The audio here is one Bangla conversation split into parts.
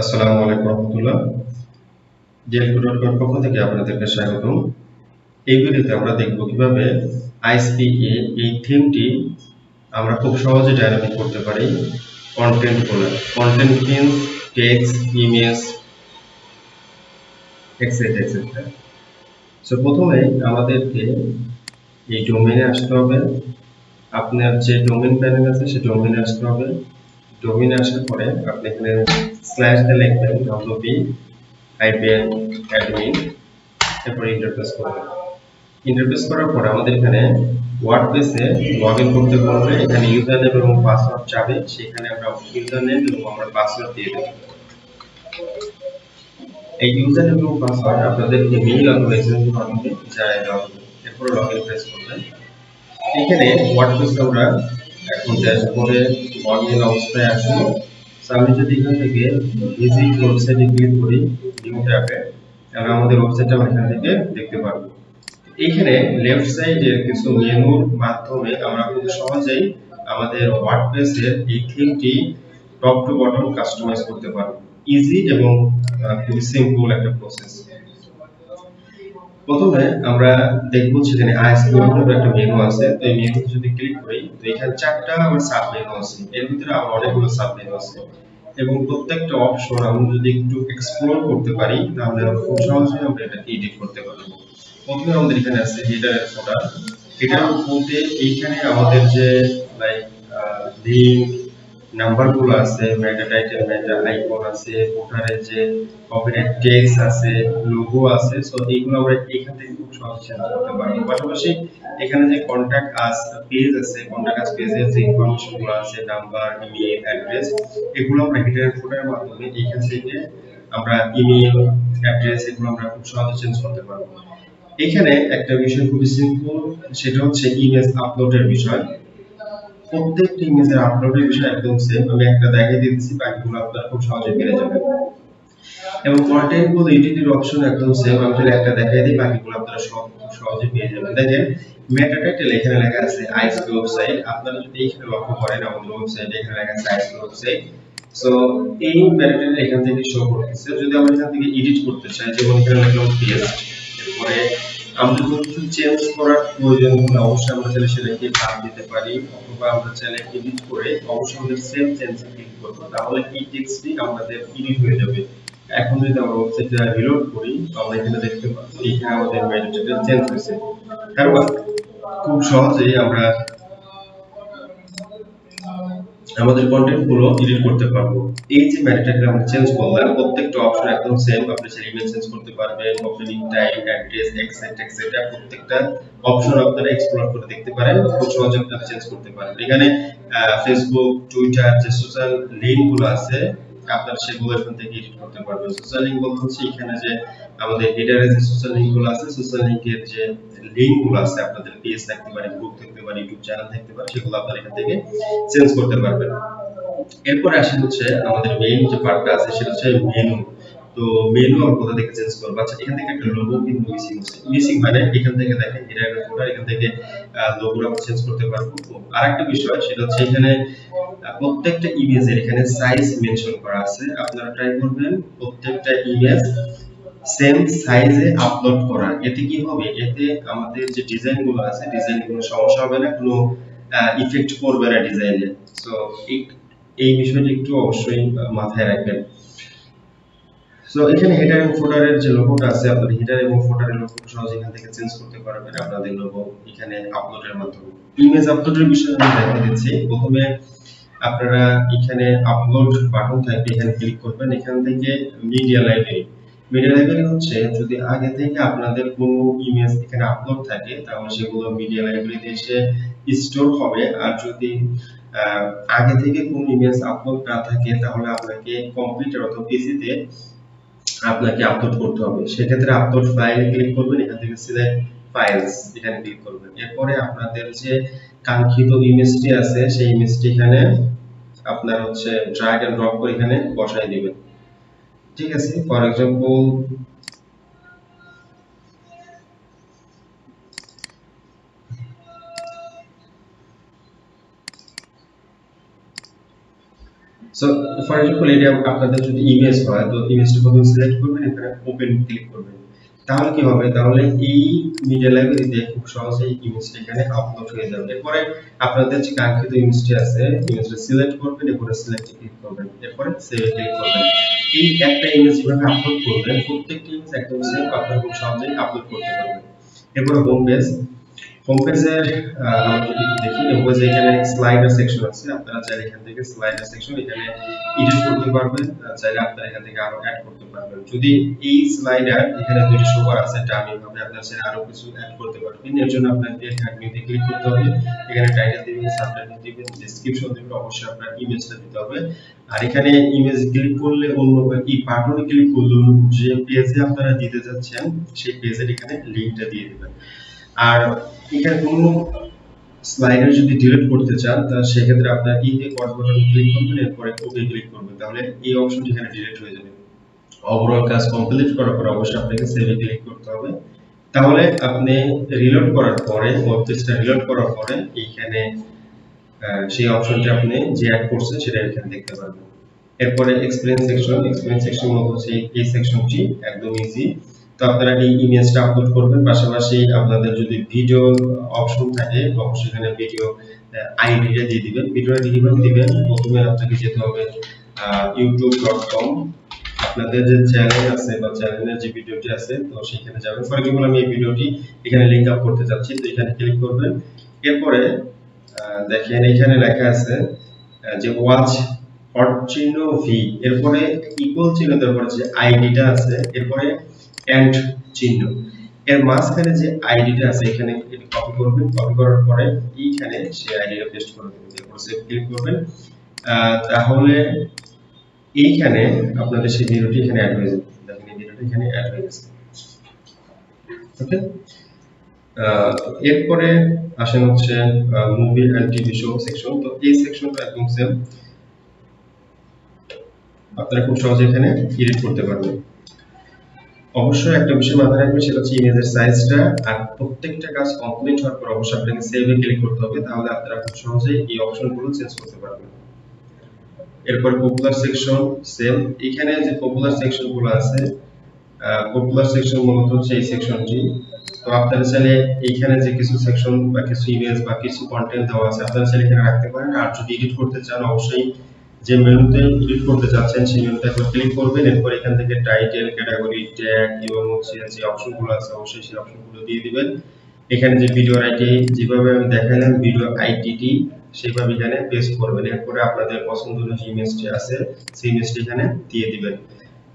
আসসালামু আলাইকুম রহমতুল্লাহ। পক্ষ থেকে আপনাদেরকে এই ভিডিওতে আমরা দেখব কীভাবে এই থিমটি আমরা খুব সহজে ডায়নামিক করতে পারি। কন্টেন্টগুলো content means image etcetera so প্রথমে আমাদেরকে এই ডোমেইনে আসতে হবে। আপনার যে ডোমেইন প্যানেল আছে সেই ডোমেইনে আসতে হবে। ডোমেইনে আসার পরে আপনি এখানে স্ল্যাশ দিয়ে লিখবেন ডব্লিউপি হাইফেন অ্যাডমিন এরপর ইন্টারফেস করবেন ইন্টারফেস করার পরে আমাদের এখানে ওয়ার্ডপ্রেসে লগ ইন করতে বলবে এখানে ইউজার নেম এবং পাসওয়ার্ড চাবে সেখানে আমরা ইউজার নেম এবং আমরা পাসওয়ার্ড দিয়ে দেব। এই ইউজার নেম এবং পাসওয়ার্ড আপনাদেরকে মেইল অথবা এসএমএস মাধ্যমে জানিয়ে দেওয়া হবে। এরপর লগ ইন প্রেস করবেন। এখানে ওয়ার্ডপ্রেস আমরা এখন ড্যাশবোর্ডে লগ ইন অবস্থায় আছি। So, আমি যদি এখান থেকে ইজি ওয়েবসাইটে ক্লিক করি নিউ ট্যাবে তাহলে আমাদের ওয়েবসাইটটা এখান থেকে দেখতে পারব। এখানে লেফট সাইডে কিছু মেনুর মাধ্যমে আমরা খুব সহজেই আমাদের ওয়ার্ডপ্রেসের এই থিমটি টপ টু বটম কাস্টমাইজ করতে পারব। ইজি এবং খুব সিম্পল একটা প্রসেস প্রথমে আমরা দেখব সেখানে আইএসপি বলে একটা মেনু আছে, তো এই মেনুতে যদি ক্লিক করি, তো এখানে চারটা আমার সাব মেনু আছে। এর ভিতরে আমার অনেকগুলো সাব মেনু আছে। এবং প্রত্যেকটা অপশন আমরা যদি একটু এক্সপ্লোর করতে পারি, তাহলে খুব সহজেই আমরা এটাকে এডিট করতে পারব। প্রথমে আমাদের এখানে আছে হেডার ফোল্ডার হেডার বলতে এইখানে আমাদের যে লাইক লিংক নাম্বারগুলো আছে মেটা টাইটেল মেটা আইকন আছে ফোল্ডারে যে কপিরাইট টেক্সট আছে লোগো আছে সো এইগুলো আমরা এখান থেকে খুব সহজে চেঞ্জ করতে পারি পাশাপাশি এখানে যে কন্টাক্ট আস পেজ আছে কন্টাক্ট আস পেজের যে ইনফরমেশনগুলো আছে নাম্বার ইমেল অ্যাড্রেস এগুলো আমরা হেডার ফোল্ডারের মাধ্যমে এখান থেকে আমরা ইমেল অ্যাড্রেস এগুলো আমরা খুব সহজে চেঞ্জ করতে পারব। এখানে একটা বিষয় খুবই সিম্পল সেটা হচ্ছে ইমেজ আপলোডের বিষয়। প্রত্যেকটি ইমেজের আপলোডের বিষয় একদম সেম আমি একটা দেখাই দিতেছি বাকিগুলো আপনারা খুব সহজে পেরে যাবেন। এবং কন্টেন্টগুলো এডিটের অপশন একদম সেম আমি যদি একটা দেখাই দিই, বাকিগুলো আপনারা সব খুব সহজে পেয়ে যাবেন। দেখেন মেটা টাইটেল এখানে লেখা আছে আইএসপি ওয়েবসাইট আপনারা যদি এখানে লক্ষ্য করেন, আমাদের ওয়েবসাইটে এখানে লেখা আছে আইএসপি ওয়েবসাইট সো এই মেটা টাইটেল এখান থেকে শো করতেছে। যদি আমরা এখান থেকে এডিট করতে চাই, যেমন এখানে লিখলাম পেস্ট এরপরে আমাদের কোনো চেঞ্জ করার প্রয়োজন হলে অবশ্যই আমরা চাইলে সেটাকে বাদ দিতে পারি অথবা আমরা চাইলে এডিট করে অবশ্যই আমাদের সেভ চেঞ্জ ক্লিক করব। তাহলে এই টেক্সটটি আমাদের এডিট হয়ে যাবে। এখন যদি আমরা ওয়েবসাইটটা রিলোড করি আমরা এখানে দেখতে পাচ্ছি এখানে আমাদের মেটাটা চেঞ্জ হয়েছে। তারপর খুব সহজেই আমরা আমাদের কন্টেন্টগুলো এডিট করতে পারব। এই যে ম্যাটারটা আমরা চেঞ্জ করলাম প্রত্যেকটা অপশন একদম সেম আপনি চাইলে ইমেজ চেঞ্জ করতে পারবেন opening time address etcetera etcetera প্রত্যেকটা অপশন আপনারা এক্সপ্লোর করে দেখতে পারেন, খুব সহজে আপনারা চেঞ্জ করতে পারেন। এখানে ফেসবুক টুইটার যে সোশ্যাল লিঙ্কগুলো আছে আপনারা সেগুলো এখান থেকে এডিট করতে সোশ্যাল লিংক বলতে হচ্ছে এখানে যে আমাদের হেডারে যে সোশ্যাল লিংকগুলো আছে সোশ্যাল লিংকের যে লিংকগুলো আছে, আপনাদের পেজ থাকতে পারে গ্রুপ থাকতে পারে ইউটিউব চ্যানেল থাকতে পারে, সেগুলো আপনারা এখান থেকে চেঞ্জ করতে পারবেন। এরপরে আসে হচ্ছে আমাদের মেইন যে পার্টটা আছে, সেটা হচ্ছে মেনু তো মেনু আমরা কোথা থেকে চেঞ্জ করব? আচ্ছা এখান থেকে একটা লোগো কিন্তু মিসিং হচ্ছে মিসিং মানে এখান থেকে দেখেন, এটা একটা এখান থেকে লোগো আমরা চেঞ্জ করতে পারব। তো আরেকটা বিষয়, সেটা হচ্ছে এখানে প্রত্যেকটা ইমেজের এখানে সাইজ মেনশন করা আছে। আপনারা ট্রাই করবেন, প্রত্যেকটা ইমেজ সেম সাইজে আপলোড করা এতে কি হবে? এতে আমাদের যে ডিজাইনগুলো আছে ডিজাইনগুলো সমস্যা হবে না, কোনো ইফেক্ট করবে না ডিজাইনে। সো এই বিষয়টি একটু অবশ্যই মাথায় রাখবেন। সো এখানে হেডার এবং ফোল্ডারের যে লোগোটা আছে, আপনারা হেডার এবং ফোল্ডারের লোগো সহজে এখান থেকে চেঞ্জ করতে পারবেন, আপনাদের লোগো এখানে আপলোডের মাধ্যমে। ইমেজ আপলোডের বিষয়ে আমি দেখা দিচ্ছি প্রথমে আপনারা এখানে আপলোড বাটন থাকবে এখানে ক্লিক করবেন, এখান থেকে মিডিয়া লাইব্রেরি মিডিয়া লাইব্রেরি হচ্ছে, যদি আগে থেকে আপনাদের কোনো ইমেজ এখানে আপলোড থাকে, তাহলে সেগুলো মিডিয়া লাইব্রেরিতে এসে স্টোর হবে। আর যদি আগে থেকে কোনো ইমেজ আপলোড না থাকে, তাহলে আপনাকে কম্পিউটার অথবা পিসিতে আপনাকে আপলোড করতে হবে। সেক্ষেত্রে আপলোড ফাইলে ক্লিক করবেন, এখান থেকে সিলেক্ট ফাইলস এখানে ক্লিক করবেন। এরপরে আপনাদের যে কাঙ্ক্ষিত ইমেজটি আছে, সেই ইমেজটি এখানে আপনার হচ্ছে ড্র্যাগ এন্ড ড্রপ করে এখানে বসাই দিবেন। ঠিক আছে? For example so for example এটা আপনাদের যদি ইমেজ হয়, তো ইমেজটা প্রথমে সিলেক্ট করবেন এখানে ওপেন ক্লিক করবেন। তাহলে কি হবে? তাহলে এই মিডিয়া লাইব্রেরিতে খুব ইমেজটা এখানে আপলোড হয়ে যাবে। এরপরে আপনাদের যে কাঙ্ক্ষিত ইমেজটি আছে ইমেজটা সিলেক্ট করবেন, এরপরে ক্লিক করবেন। এরপরে ক্লিক করবেন। এই একটা ইমেজ যেভাবে আপলোড করবেন, প্রত্যেকটি ইমেজ একদম আপনারা খুব সহজেই আপলোড করতে পারবেন। এরপরে হোম পেজ হোম দেখি এখানে স্লাইডার সেকশন আছে, আপনারা চাইলে এখান থেকে স্লাইডার সেকশন এখানে এডিট করতে পারবেন চাইলে আপনারা এখান থেকে আরও অ্যাড করতে পারবেন। যদি এই স্লাইডার এখানে করা আছে আপনারা চাইলে আরও কিছু অ্যাড করতে পারবেন। এর জন্য আপনাকে ক্লিক করতে হবে। এখানে টাইটেল দিবেন সাবটাইটেল দিবেন ডেসক্রিপশন দিবেন, অবশ্যই আপনার ইমেজটা দিতে হবে। আর এখানে ইমেজ ক্লিক করলে অন্য এই বাটনে ক্লিক করলে যে পেজে আপনারা দিতে যাচ্ছেন, সেই পেজের এখানে লিংকটা দিয়ে দিবেন। আর এখানে কোনো স্লাইডার যদি ডিলিট করতে চান তাহলে সেক্ষেত্রে আপনার এই যে ক্রস বাটনে ক্লিক করবেন, এরপরে ওকে ক্লিক করবেন। তাহলে এই অপশনটি এখানে ডিলিট হয়ে যাবে। ওভারঅল কাজ কমপ্লিট করার পর অবশ্যই আপনাকে সেভে ক্লিক করতে হবে। তাহলে আপনি রিলোড করার পরে ওয়েব পেজটা রিলোড করার পরে এইখানে সেই অপশনটি আপনি যে অ্যাড করছেন সেটা এখানে দেখতে পারবেন। এরপরে এক্সপিরিয়েন্স সেকশন এক্সপিরিয়েন্স সেকশন মতো হচ্ছে এই সেকশনটি একদম ইজি তো আপনারা এই ইমেজটা আপলোড করবেন। পাশাপাশি আপনাদের যদি ভিডিও অপশন থাকে, অবশ্যই এখানে ভিডিও আইডিটা দিয়ে দিবেন। ভিডিও কীভাবে দিবেন। প্রথমে আপনাকে যেতে হবে youtube.com আপনাদের যে চ্যানেল আছে বা চ্যানেলের যে ভিডিওটি আছে, তো সেখানে যাবেন। ফর এক্সাম্পল আমি এই ভিডিওটি এখানে লিংক আপ করতে যাচ্ছি তো এখানে ক্লিক করবেন। এরপরে দেখেন এখানে লেখা আছে যে ওয়াচ হট ভি এরপরে ইকুয়াল চিহ্ন তারপরে যে আইডিটা আছে, এরপরে এন্ড চিহ্ন। এর মাঝখানে যে আইডিটা আছে, এখানে কপি করবেন। কপি করার পরে এইখানে সেই আইডিটা পেস্ট করে দেবেন। এরপর সেভ ক্লিক করবেন। তাহলে এইখানে আপনাদের সেই ভিডিওটি এখানে অ্যাড হয়ে যাবে। দেখেন এই ভিডিওটি এখানে অ্যাড হয়ে গেছে। ওকে এরপরে আসেন হচ্ছে movie and TV show section তো এই সেকশনটা একদম সেম আপনারা খুব সহজে এখানে এডিট করতে পারবেন। অবশ্যই একটা বিষয় মাথায় রাখবেন, সেটা হচ্ছে ইমেজের সাইজটা আর প্রত্যেকটা কাজ কমপ্লিট হওয়ার পর অবশ্যই আপনাকে সেভে ক্লিক করতে হবে, তাহলে আপনারা খুব সহজেই এই অপশনগুলো চেঞ্জ করতে পারবেন। এরপর পপুলার সেকশন সেম এখানে যে পপুলার সেকশনগুলো আছে পপুলার সেকশন মূলত হচ্ছে এই সেকশনটি তো আপনারা চাইলে এইখানে যে কিছু সেকশন বা কিছু ইমেজ বা কিছু কন্টেন্ট দেওয়া আছে, আপনারা চাইলে এখানে রাখতে পারেন। আর যদি এডিট করতে চান, অবশ্যই যে মেনুতে এডিট করতে যাচ্ছেন সেই মেনুতে একবার ক্লিক করবেন। এরপর এখান থেকে টাইটেল ক্যাটাগরি ট্যাগ এবং হচ্ছে যে অপশনগুলো আছে, অবশ্যই সেই অপশনগুলো দিয়ে দিবেন। এখানে যে ভিডিও আইটি যেভাবে আমি দেখালাম ভিডিও আইটিটি সেইভাবে এখানে পেস্ট করবেন। এরপরে আপনাদের পছন্দের যে ইমেজটি আছে, সেই ইমেজটি এখানে দিয়ে দিবেন।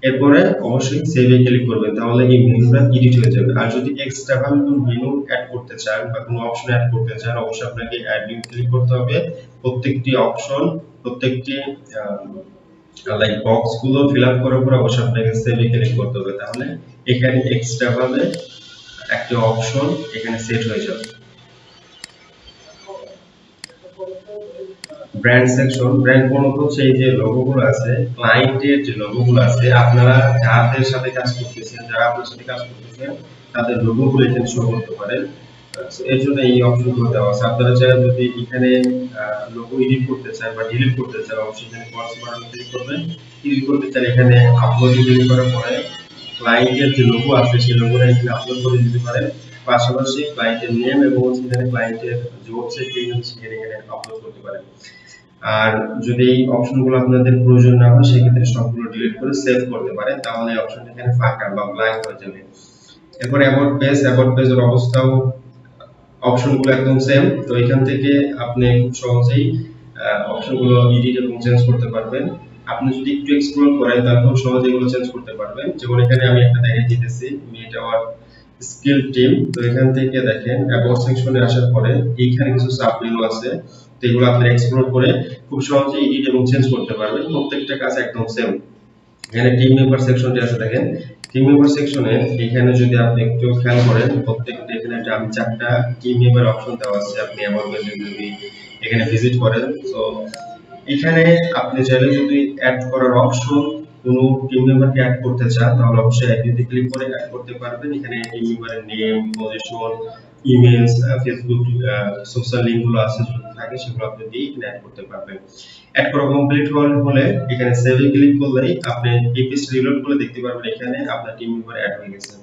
এরপরে অবশ্যই সেভে ক্লিক করবেন, তাহলে এই মেনুটা এডিট হয়ে যাবে। আর যদি এক্সট্রা ভাবে কোনো মেনু অ্যাড করতে চান বা কোনো অপশন অ্যাড করতে চান, অবশ্যই আপনাকে অ্যাড নিউ ক্লিক করতে হবে। প্রত্যেকটি অপশন প্রত্যেকটি লাইক বক্সগুলো ফিল আপ করার পর অবশ্যই আপনাকে সেভে ক্লিক করতে হবে। তাহলে এখানে এক্সট্রা ভাবে একটা অপশন এখানে সেট হয়ে যাবে। ব্র্যান্ড সেকশন ব্র্যান্ড মূলত হচ্ছে এই যে লোগোগুলো আছে ক্লায়েন্টের যে লোগোগুলো আছে, আপনারা যাদের সাথে কাজ করতেছেন, যারা আপনার সাথে কাজ করতেছেন, তাদের লোগোগুলো এখানে শো করতে পারেন। এর জন্য এই অপশনগুলো দেওয়া আছে। আপনারা চাইলে যদি এখানে লোগো এডিট করতে চান বা ডিলিট করতে চান, অবশ্যই এখানে বাটন ক্লিক করবেন। ক্লিক করতে এখানে আপলোড ক্লিক করার পরে ক্লায়েন্টের যে লোগো আছে, সেই এখানে আপলোড করে দিতে পারেন। পাশাপাশি ক্লায়েন্টের নেম এবং সেখানে ক্লায়েন্টের যে ওয়েবসাইট আছে, সেখানে এখানে আপলোড করতে পারেন। আর যদি এই অপশনগুলো আপনাদের প্রয়োজন না হয়, সেক্ষেত্রে সবগুলো ডিলিট করে সেভ করতে পারেন। তাহলে অপশনটা এখানে ফাঁকা বা ব্ল্যাঙ্ক হয়ে যাবে। এরপর অ্যাবাউট পেজ অ্যাবাউট পেজের অবস্থাও অপশনগুলো একদম সেম তো এখান থেকে আপনি খুব সহজেই অপশনগুলো এডিট এবং চেঞ্জ করতে পারবেন। আপনি যদি একটু এক্সপ্লোর করেন, তাহলে খুব সহজে এগুলো চেঞ্জ করতে পারবেন। যেমন এখানে আমি একটা দেখিয়ে দিতেছি মিট আওয়ার স্কিল টিম তো এখান থেকে দেখেন অ্যাবাউট সেকশনে আসার পরে এইখানে কিছু সাব মেনু আছে। তো এগুলো আপনি এক্সপ্লোর করে খুব সহজে এডিট এবং চেঞ্জ করতে পারবেন। প্রত্যেকটা কাজ একদম সেম এখানে টিম মেম্বার সেকশনটি আছে, দেখেন। টিম মেম্বার সেকশনে এখানে যদি আপনি একটু খেয়াল করেন, প্রত্যেকটা এখানে আমি চারটা টিম মেম্বার অপশন দেওয়া আছে। আপনি অ্যাবাউট পেজে যদি এখানে ভিজিট করেন তো এখানে আপনি চাইলে যদি অ্যাড করার অপশন কোনো টিম মেম্বারকে অ্যাড করতে চান, তাহলে অবশ্যই অ্যাড ক্লিক করে অ্যাড করতে পারবেন। এখানে টিম মেম্বারের name position image Facebook social লিংকগুলো আছে থাকে, সেগুলো আপনি দিয়ে এখানে অ্যাড করতে পারবেন। অ্যাড করা কমপ্লিট হলে এখানে সেভে ক্লিক করলেই আপনি এই রিলোড করলে দেখতে পারবেন, এখানে আপনার টিম মেম্বার অ্যাড হয়ে গেছে।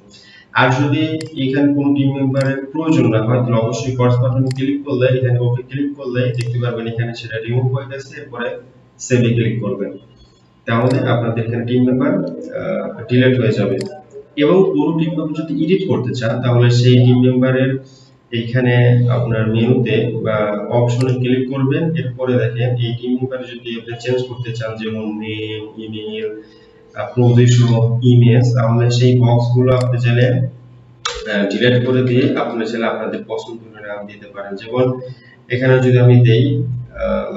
আর যদি এখানে কোনো টিম মেম্বারের প্রয়োজন না হয়, তাহলে অবশ্যই কর্স বাটনে ক্লিক করলে, এখানে ওকে ক্লিক করলে দেখতে পারবেন এখানে সেটা রিমুভ হয়ে গেছে, এরপরে সেভে ক্লিক করবেন। তাহলে আপনাদের এখানে টিম মেম্বার ডিলিট হয়ে যাবে। এবং পুরো টিম মেম্বার যদি এডিট করতে চান, তাহলে সেই টিম মেম্বারের এইখানে আপনার মেনুতে বা অপশনে ক্লিক করবেন, এরপরে দেখেন এই টিম যদি আপনি চেঞ্জ করতে চান, যেমন নেম ইমেল প্রদেশন ইমেজ তাহলে সেই বক্সগুলো আপনি চাইলে ডিলিট করে দিয়ে আপনি চাইলে আপনাদের পছন্দের নাম দিতে পারেন। যেমন এখানে যদি আমি দেই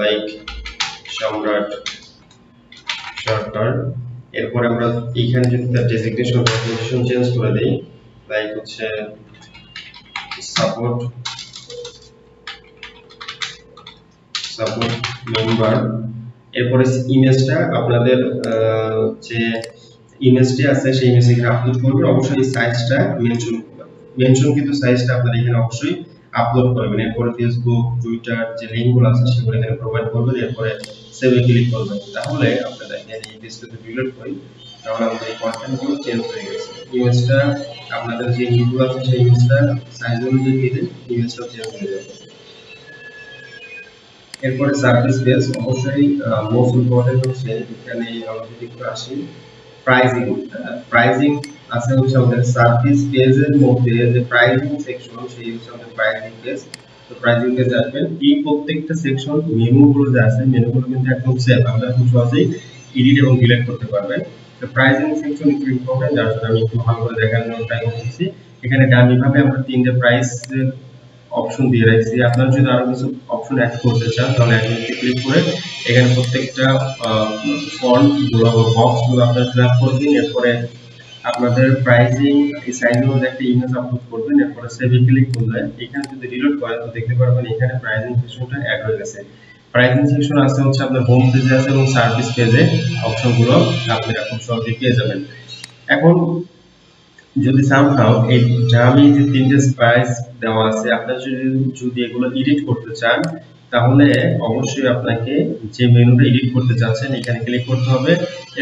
লাইক সম্রাট সরকার, এরপর আমরা এইখানে যদি তার ডেজিগনেশন পজিশন চেঞ্জ করে দেই লাইক হচ্ছে সাপোর্ট সাপোর্ট মেম্বার এরপরে ইমেজটা আপনাদের যে ইমেজটি আছে, সেই ইমেজ এখানে আপলোড করবেন। অবশ্যই সাইজটা মেনশন করবেন মেনশন কিন্তু সাইজটা আপনারা এখানে অবশ্যই আপলোড করবেন। এরপরে ফেসবুক টুইটার যে লিঙ্কগুলো আছে, সেগুলো এখানে প্রোভাইড করবেন। এরপরে সেভে ক্লিক করবেন তাহলে আপনারা এই পেজটাতে রিলোড করি, তাহলে আমাদের এই কন্টেন্টগুলো চেঞ্জ হয়ে গেছে। ইমেজটা আপনাদের যে ইমেজগুলো আছে সেই ইমেজটা সাইজ অনুযায়ী দিলে ইমেজটা চেঞ্জ হয়ে যাবে। এরপরে সার্ভিস বেস অবশ্যই মোস্ট ইম্পর্টেন্ট হচ্ছে এখানে আমরা যদি একটু আসি। প্রাইজিং প্রাইজিং আছে হচ্ছে আমাদের সার্ভিস পেজের মধ্যে যে প্রাইজিং সেকশন সেই হচ্ছে আমাদের প্রাইজিং পেজ তো প্রাইজিং পেজ আসবেন এই প্রত্যেকটা সেকশন মেনুগুলো যে আছে মেনুগুলো কিন্তু একদম সেভ আমরা খুব সহজেই এডিট এবং ডিলিট করতে পারবেন। তো প্রাইজিং সেকশন একটু ইম্পর্টেন্ট যার জন্য আমি একটু ভালো করে দেখানোর ট্রাই করতেছি এখানে ডামিভাবে আমরা তিনটে প্রাইস অপশন দিয়ে রাখছি। আপনারা যদি আরও কিছু অপশন অ্যাড করতে চান, তাহলে অ্যাডমিনকে ক্লিক করে এখানে প্রত্যেকটা ফন্টগুলো বক্সগুলো আপনারা ফিল আপ করবেন এরপরে আপনাদের প্রাইসিং এই সাইজের মধ্যে একটা ইমেজ আপলোড করবেন, এরপরে সেভে ক্লিক করলে এখানে যদি রিলোড করেন, তো দেখতে পারবেন এখানে প্রাইসিং সেকশনটা অ্যাড হয়ে গেছে। প্রাইসিং সেকশন আছে হচ্ছে আপনার হোম পেজে আছে এবং সার্ভিস পেজে অপশনগুলো আপনারা খুব সহজেই পেয়ে যাবেন। এখন যদি সামহাও এই জামি যে তিনটে প্রাইস দেওয়া আছে, আপনারা যদি যদি এগুলো এডিট করতে চান তাহলে অবশ্যই আপনাকে যে মেনুটা এডিট করতে চাচ্ছেন, এখানে ক্লিক করতে হবে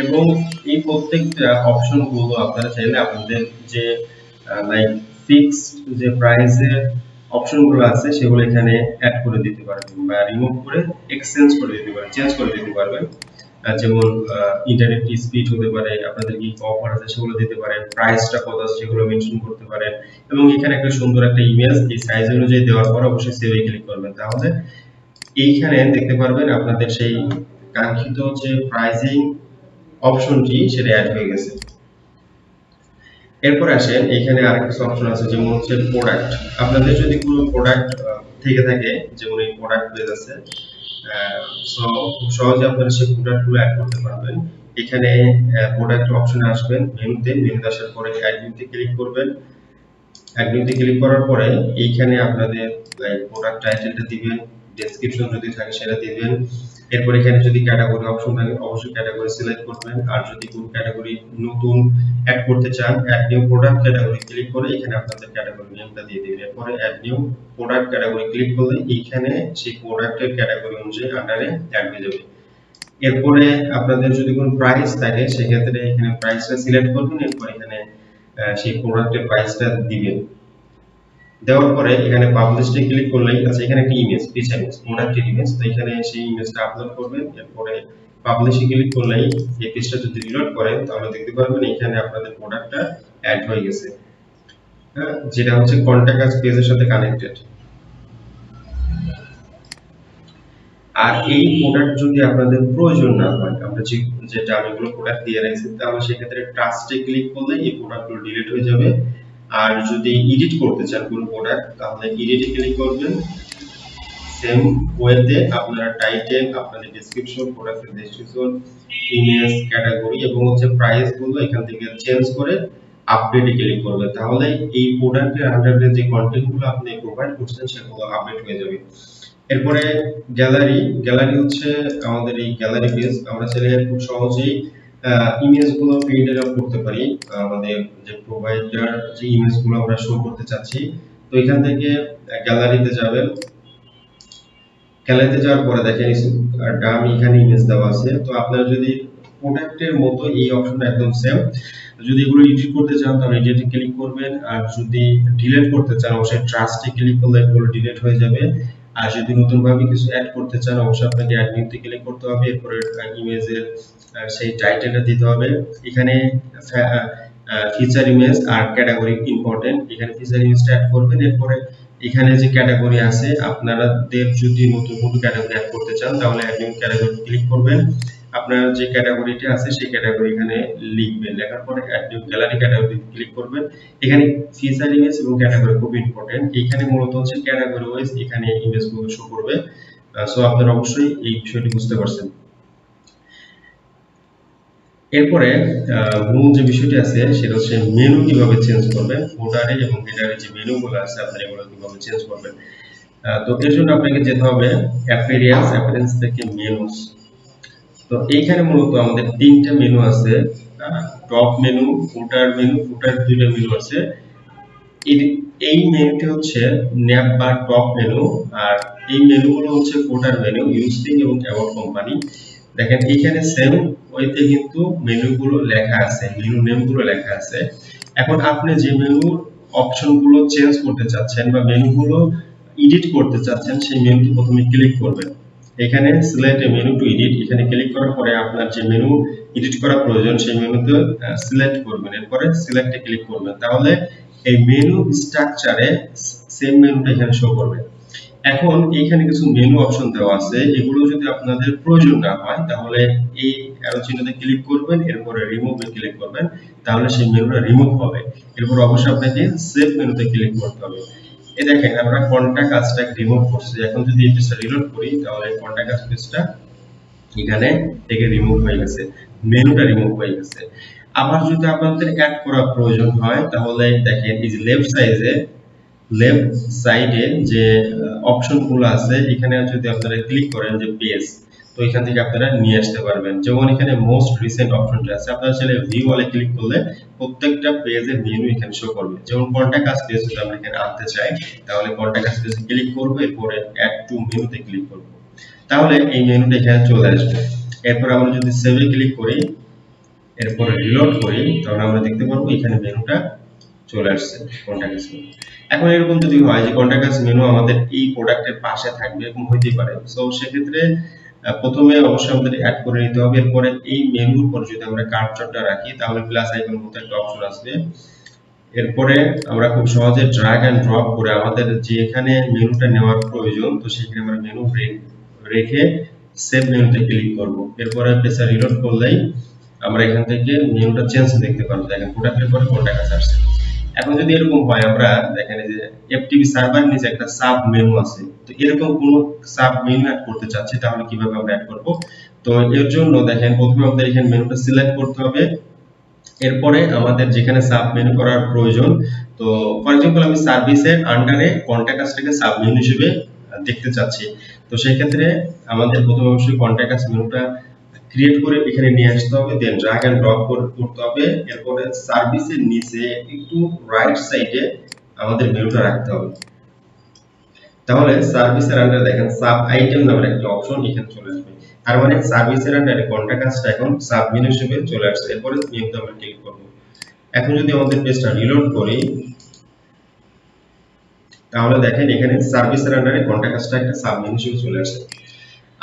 এবং এই প্রত্যেকটা অপশনগুলো আপনারা চাইলে আপনাদের যে লাইক ফিক্সড যে প্রাইসের অপশনগুলো আছে, সেগুলো এখানে অ্যাড করে দিতে পারবেন বা রিমুভ করে এক্সচেঞ্জ করে দিতে পারবেন চেঞ্জ করে দিতে পারবেন। যেমন ইন্টারনেট স্পিড হতে পারে, আপনাদের কি অফার আছে সেগুলো দিতে পারেন প্রাইসটা কত আছে সেগুলো মেনশন করতে পারেন এবং এখানে একটা সুন্দর একটা ইমেজ এই সাইজ অনুযায়ী দেওয়ার পর অবশ্যই সেভে ক্লিক করবেন। তাহলে এইখানে দেখতে পারবেন আপনাদের সেই কাঙ্ক্ষিত যে প্রাইসিং অপশনটি সেটা অ্যাড হয়ে গেছে। এরপর আসেন এখানে আরেকটা অপশন আছে যেমন হচ্ছে প্রোডাক্ট আপনাদের যদি কোনো প্রোডাক্ট থেকে থাকে, যেমন এই প্রোডাক্ট পেজ আছে খুব সহজে আপনারা সেই প্রোডাক্টগুলো অ্যাড করতে পারবেন। এখানে প্রোডাক্ট অপশনে আসবেন মেনুতে। মেনুতে আসার পরে অ্যাড নিউতে ক্লিক করবেন। অ্যাড নিউতে ক্লিক করার পরে এইখানে আপনাদের প্রোডাক্ট টাইটেলটা দিবেন। ডেসক্রিপশন যদি থাকে, সেটা দিবেন এরপর এখানে যদি ক্যাটাগরি অপশন থাকে, অবশ্যই ক্যাটাগরি সিলেক্ট করবেন। আর যদি কোন ক্যাটাগরি নতুন অ্যাড করতে চান add new product category click করে এখানে আপনাদের ক্যাটাগরি নেমটা দিয়ে দিবেন। এরপরে add new product category click করলে এইখানে সেই প্রোডাক্টের ক্যাটাগরি অনুযায়ী আন্ডারে অ্যাড হয়ে যাবে। এরপরে আপনাদের যদি কোনো প্রাইস থাকে, সেক্ষেত্রে এখানে প্রাইসটা সিলেক্ট করবেন। এরপর এখানে সেই প্রোডাক্টের প্রাইসটা দিবেন। দেওয়ার পরে এখানে পাবলিশে ক্লিক করলেই আচ্ছা এখানে একটা ইমেজ পিকচার ইমেজ প্রোডাক্টের ইমেজ তো এখানে সেই ইমেজটা আপলোড করবেন এরপরে পাবলিশে ক্লিক করলেই এই পেজটা যদি রিলোড করেন তাহলে দেখতে পারবেন এখানে আপনাদের প্রোডাক্টটা অ্যাড হয়ে গেছে। হ্যাঁ যেটা হচ্ছে কন্টাক্ট আস পেজের সাথে কানেক্টেড আর এই প্রোডাক্ট যদি আপনাদের প্রয়োজন না হয়, আমরা যে, যেটা আমি প্রোডাক্ট দিয়ে রাখছি, তাহলে সেক্ষেত্রে ট্রাস্টে ক্লিক করলে এই প্রোডাক্টগুলো ডিলিট হয়ে যাবে। আর যদি এডিট করতে চান কোনো প্রোডাক্ট তাহলে এডিটে ক্লিক করবেন। সেম ওয়েতে আপনারা টাইটেল আপনাদের ডেসক্রিপশন প্রোডাক্টের ডেসক্রিপশন ইমেজ ক্যাটাগরি এবং হচ্ছে প্রাইসগুলো এখান থেকে চেঞ্জ করে আপডেটে ক্লিক করবেন। তাহলে এই প্রোডাক্টের আন্ডারে যে কন্টেন্টগুলো আপনি প্রোভাইড করছেন, সেগুলো আপডেট হয়ে যাবে। এরপরে গ্যালারি গ্যালারি হচ্ছে আমাদের এই গ্যালারি পেজ আমরা চাইলে খুব সহজেই ইমেজগুলো প্রিন্ট আউট করতে পারি আমাদের যে প্রোভাইডার যে ইমেজগুলো আমরা শো করতে চাচ্ছি, তো এখান থেকে গ্যালারিতে যাবেন। গ্যালারিতে যাওয়ার পরে দেখেন ডাম এখানে ইমেজ দেওয়া আছে। তো আপনারা যদি প্রোডাক্টের মতো এই অপশনটা একদম সেম যদি এগুলো এডিট করতে চান, তাহলে এডিটে ক্লিক করবেন। আর যদি ডিলিট করতে চান, অবশ্যই ট্রাস্টে ক্লিক করলে এগুলো ডিলিট হয়ে যাবে। আর যদি নতুন ভাবে কিছু অ্যাড করতে চান, অবশ্যই আপনাকে অ্যাড নিউতে ক্লিক করতে হবে। এরপরে ইমেজের সেই টাইটেলটা দিতে হবে। এখানে ফিচার ইমেজ আর ক্যাটাগরি ইম্পর্টেন্ট এখানে ফিচার ইমেজটা অ্যাড করবেন। এরপরে এখানে যে ক্যাটাগরি আছে, আপনারা দেব যদি নতুন কোনো ক্যাটাগরি অ্যাড করতে চান, তাহলে অ্যাড নিউ ক্যাটাগরি ক্লিক করবেন। আপনার যে ক্যাটাগরিটা আছে সেই ক্যাটাগরি এখানে লিখবেন। লেখার পরে add new gallery category click করবেন। এখানে ফিচার ইমেজ এবং ক্যাটাগরি খুব ইম্পর্টেন্ট এখানে মূলত হচ্ছে ক্যাটাগরি ওয়াইজ এখানে ইমেজগুলো শো করবে। সো আপনারা অবশ্যই এই বিষয়টি বুঝতে পারছেন। এরপরে মূল যে বিষয়টি আছে সেটা হচ্ছে মেনু কীভাবে চেঞ্জ করবেন। ফুটারে এবং হেডারে যে মেনুগুলো আছে, আপনারা এগুলো কীভাবে চেঞ্জ করবেন। তো এর জন্য আপনাকে যেতে হবে অ্যাপিয়ারেন্স অ্যাপিয়ারেন্স থেকে মেনুস তো এইখানে মূলত আমাদের তিনটা মেনু আছে top menu footer menu footer দুইটা মেনু আছে। এই মেনুটি হচ্ছে ন্যাপ বা টপ মেনু আর এই মেনুগুলো হচ্ছে ফুটার মেনু ইউজিং এবং অ্যাবাউট কোম্পানি দেখেন এইখানে সেম ওইতে কিন্তু মেনুগুলো লেখা আছে মেনু নেমগুলো লেখা আছে। এখন আপনি যে মেনুর অপশনগুলো চেঞ্জ করতে চাচ্ছেন বা মেনুগুলো এডিট করতে চাচ্ছেন, সেই মেনুটি প্রথমে ক্লিক করবেন। এখানে select a menu to edit এখানে ক্লিক করার পরে আপনার যে মেনু এডিট করা প্রয়োজন, সেই মেনুতে সিলেক্ট করবেন। এরপরে সিলেক্টে ক্লিক করবেন। তাহলে এই মেনু স্ট্রাকচারে সেম মেনুটা এখানে শো করবে। এখন এইখানে কিছু মেনু অপশন দেওয়া আছে। এগুলো যদি আপনাদের প্রয়োজন না হয়, তাহলে এই অ্যারো চিহ্নতে ক্লিক করবেন, এরপরে রিমুভে ক্লিক করবেন। তাহলে সেই মেনুটা রিমুভ হবে। এরপর অবশ্যই আপনাকে সেভ মেনুতে ক্লিক করতে হবে। এই দেখেন, আমরা রিমুভ করছি। এখন যদি এই পেজটা রিলোড করি, তাহলে পেজটা এখানে থেকে রিমুভ হয়ে গেছে। মেনুটা রিমুভ হয়ে গেছে। আবার যদি আপনাদের অ্যাড করা প্রয়োজন হয়, তাহলে দেখেন, এই যে লেফট সাইডে লেফট সাইডে যে অপশনগুলো আছে, এখানে যদি আপনারা ক্লিক করেন যে পেজ তো এখান থেকে আপনারা নিয়ে আসতে পারবেন। যেমন এখানে মোস্ট রিসেন্ট অপশনটা আছে। আপনারা চাইলে ভিউ ওয়ালে ক্লিক করলে প্রত্যেকটা পেজের মেনু এখানে শো করবে। যেমন কন্টাক্ট আস পেজ যদি আমরা এখানে আনতে চাই, তাহলে কন্টাক্ট আস পেজে ক্লিক করব, এরপরে অ্যাড টু মেনুতে ক্লিক করব। তাহলে এই মেনুটা এখানে চলে আসবে। এরপর আমরা যদি সেভে ক্লিক করি, এরপরে রিলোড করি, তাহলে আমরা দেখতে পারব এখানে মেনুটা চলে আসছে কন্টাক্ট আস এখন এরকম যদি হয় যে কন্টাক্ট আস মেনু আমাদের এই প্রোডাক্টের পাশে থাকবে, এরকম হইতেই পারে। সো সেক্ষেত্রে প্রথমে অবশ্যই আমাদের অ্যাড করে নিতে হবে। এরপরে এই মেনুর পর যদি আমরা কার্সরটা রাখি, তাহলে প্লাস আইকন মতো একটা অপশন আসবে। এরপরে আমরা খুব সহজে ড্র্যাগ এন্ড ড্রপ করে আমাদের যে এখানে মেনুটা নেওয়ার প্রয়োজন, তো সেখানে আমরা মেনু রেখে সেভ মেনুতে ক্লিক করব। এরপরে পেজটা রিলোড করলেই আমরা এখান থেকে মেনুটা চেঞ্জ দেখতে পারব। দেখেন প্রোডাক্টের পরে কোনটা কাছে আসছে এখন যদি এরকম হয়, আমরা দেখেন যে এফটিপি সার্ভার নিচে একটা সাব মেনু আছে। তো এরকম কোন সাব মেনু অ্যাড করতে চাচ্ছি, তাহলে কীভাবে আমরা অ্যাড করব? তো এর জন্য দেখেন, প্রথমে আমাদের এখানে মেনুটা সিলেক্ট করতে হবে। এরপরে আমাদের যেখানে সাব মেনু করার প্রয়োজন, তো ফর এক্সাম্পল আমি সার্ভিসের আন্ডারে কন্টাক্ট আসটাকে সাব মেনু হিসেবে দেখতে চাচ্ছি। তো সেই ক্ষেত্রে আমাদের প্রথমে অবশ্যই কন্টাক্ট আস মেনুটা ক্রিয়েট করে এখানে নিয়ে আসতে হবে দেন ড্র্যাগ এন্ড ড্রপ করতে হবে। এরপরে সার্ভিসের নিচে একটু রাইট সাইডে আমাদের মেনুটা রাখতে হবে। তাহলে সার্ভিসের আন্ডারে দেখেন সাব আইটেম নামের একটা অপশন এখানে চলে আসবে। তার মানে সার্ভিসের আন্ডারে কন্টাক্ট কাজটা এখন সাব মেনু হিসেবে চলে আসছে। এরপরে মেনুতে আমরা ক্লিক করব। এখন যদি আমাদের পেজটা রিলোড করি, তাহলে দেখেন এখানে সার্ভিসের আন্ডারে কন্টাক্ট কাজটা একটা সাব মেনু হিসেবে চলে আসছে।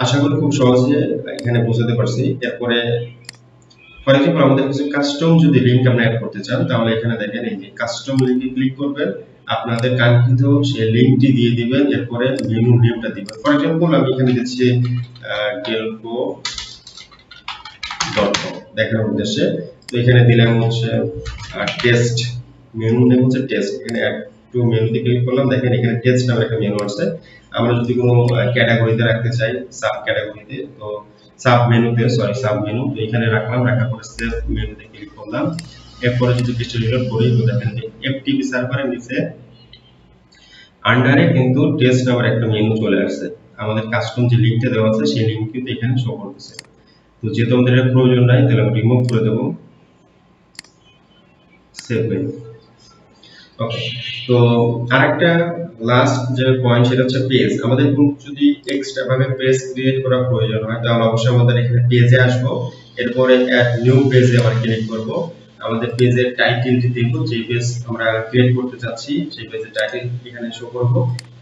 আশা করি খুব সহজে এখানে বোঝাতে পারছি। এরপরে ফর এক্সাম্পল আমাদের কিছু কাস্টম যদি লিংক আপনি অ্যাড করতে চান, তাহলে এখানে দেখেন এই যে কাস্টম লিংকে ক্লিক করবেন, আপনাদের কাঙ্ক্ষিত সেই লিংকটি দিয়ে দিবেন, এরপরে মেনু নেমটা দিবেন। ফর এক্সাম্পল আমি এখানে দিচ্ছি টেলকো ডট কম দেখার উদ্দেশ্যে। তো এখানে দিলাম হচ্ছে টেস্ট মেনু নেম হচ্ছে টেস্ট এখানে অ্যাড টু মেনুতে ক্লিক করলাম, দেখেন এখানে টেস্ট নামের একটা মেনু আছে। আমরা যদি কোনো ক্যাটাগরিতে রাখতে চাই সাব ক্যাটাগরিতে তো সাব মেনুতে সরি সাব মেনু তো এখানে রাখলাম, রাখার পরে সেভ মেনুতে ক্লিক করলাম। এরপরে যদি কিছু রিলোড করি, তো দেখেন যে এফটিপি সার্ভারের নিচে আন্ডারে কিন্তু টেস্ট নামের একটা মেনু চলে আসছে। আমাদের কাস্টম যে লিঙ্কটা দেওয়া আছে, সেই লিঙ্ক কিন্তু এখানে শো করতেছে। তো যেহেতু আমাদের প্রয়োজন নাই, তাহলে আমি রিমুভ করে দেবো। সেভ মেনু ওকে তো আরেকটা লাস্ট যে পয়েন্ট সেটা হচ্ছে পেজ আমাদের গ্রুপ যদি এক্সট্রা ভাবে পেজ ক্রিয়েট করা প্রয়োজন হয়, তাহলে অবশ্যই আমাদের এখানে পেজে আসব। এরপরে অ্যাড নিউ পেজে আমরা ক্লিক করব। আমাদের পেজের টাইটেলটি দেখব, যে পেজ আমরা ক্রিয়েট করতে চাচ্ছি, সেই পেজের টাইটেল এখানে শো করব।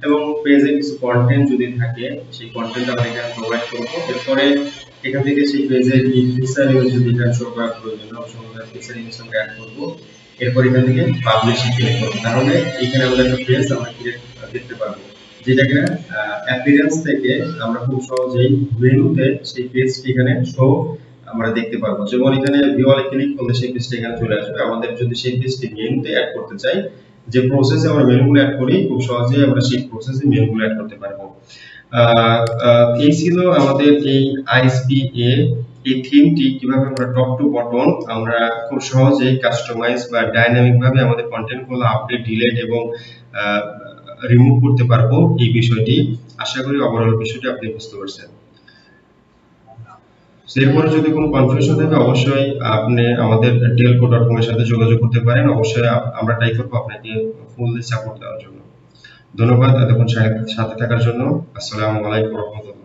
এবং পেজে কিছু কন্টেন্ট যদি থাকে, সেই কন্টেন্ট আমরা এখানে প্রোভাইড করব। এরপরে এখান থেকে সেই পেজের ফিচার যদি এখানে শো করা প্রয়োজন অবশ্যই আমরা ফিচার ইমেজ অ্যাড করব। এরপর এখান থেকে পাবলিশে ক্লিক করব তাহলে এখানে আমাদের একটা পেজ আমরা ক্রিয়েট দেখতে পারব যেটা কিনা অ্যাপিয়ারেন্স থেকে আমরা খুব সহজেই মেনুতে সেই পেজটি এখানে শো আমরা দেখতে পারব যেমন এখানে ভিওয়ালে ক্লিক করলে সেই পেজটা এখানে চলে আসবে। আমাদের যদি সেই পেজটি মেনুতে অ্যাড করতে চাই, যে প্রসেসে আমরা মেনুগুলো অ্যাড করি, খুব সহজেই আমরা সেই প্রসেসে মেনুগুলো অ্যাড করতে পারব। এই ছিল আমাদের এই আইএসপি এ এই থিমটি কীভাবে আমরা টপ টু বটন আমরা খুব সহজেই কাস্টমাইজ বা ডাইনামিক ভাবে আমাদের কন্টেন্টগুলো আপডেট ডিলিট এবং রিমুভ করতে পারব এই বিষয়টি। আশা করি ওভারঅল বিষয়টি আপনি বুঝতে পারছেন। এরপরে যদি কোনো কনফিউশন থাকে, অবশ্যই আপনি আমাদের টেলকো ডট কম এর সাথে যোগাযোগ করতে পারেন। অবশ্যই আমরা ট্রাই করব আপনাকে ফুললি সাপোর্ট দেওয়ার জন্য। ধন্যবাদ এতক্ষণ সাথে থাকার জন্য। আসসালামু আলাইকুম রহমতুল্লাহ।